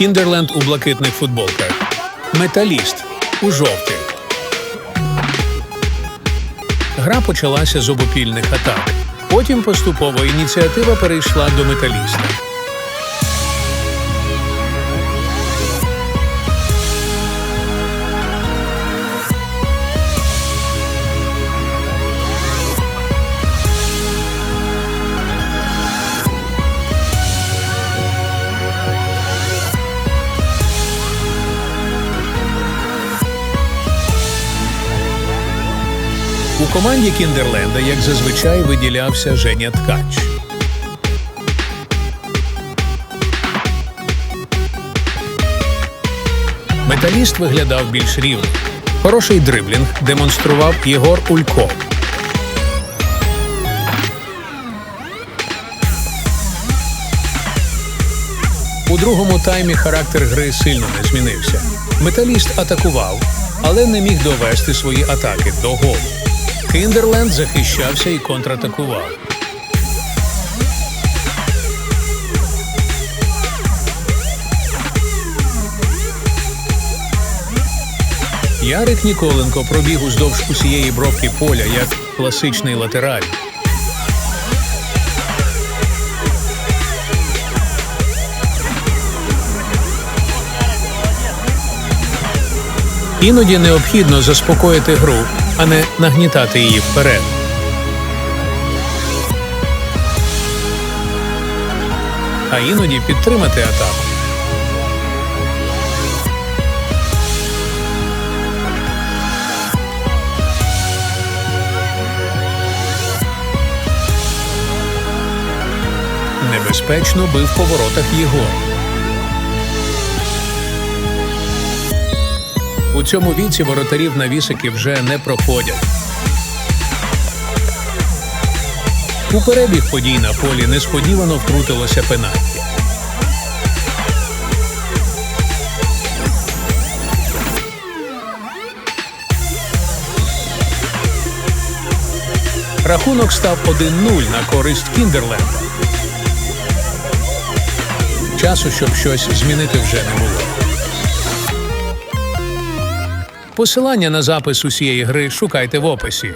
Кіндерленд у блакитних футболках, Металіст у жовтих. Гра почалася з обопільних атак. Потім поступово ініціатива перейшла до металіста. У команді Кіндерленда, як зазвичай, виділявся Женя Ткач. Металіст виглядав більш рівно. Хороший дриблінг демонстрував Єгор Улько. У другому таймі характер гри сильно не змінився. Металіст атакував, але не міг довести свої атаки до голу. Кіндерленд захищався і контратакував. Ярик Ніколенко пробіг уздовж усієї бровки поля як класичний латераль. Іноді необхідно заспокоїти гру, а не нагнітати її вперед. А іноді підтримати атаку. Небезпечно бив по воротах Єгор. У цьому віці воротарів на вісики вже не проходять. У перебіг подій на полі несподівано втрутилося пенальті. Рахунок став 1-0 на користь Кіндерленда. Часу, щоб щось змінити, вже не було. Посилання на запис усієї гри шукайте в описі.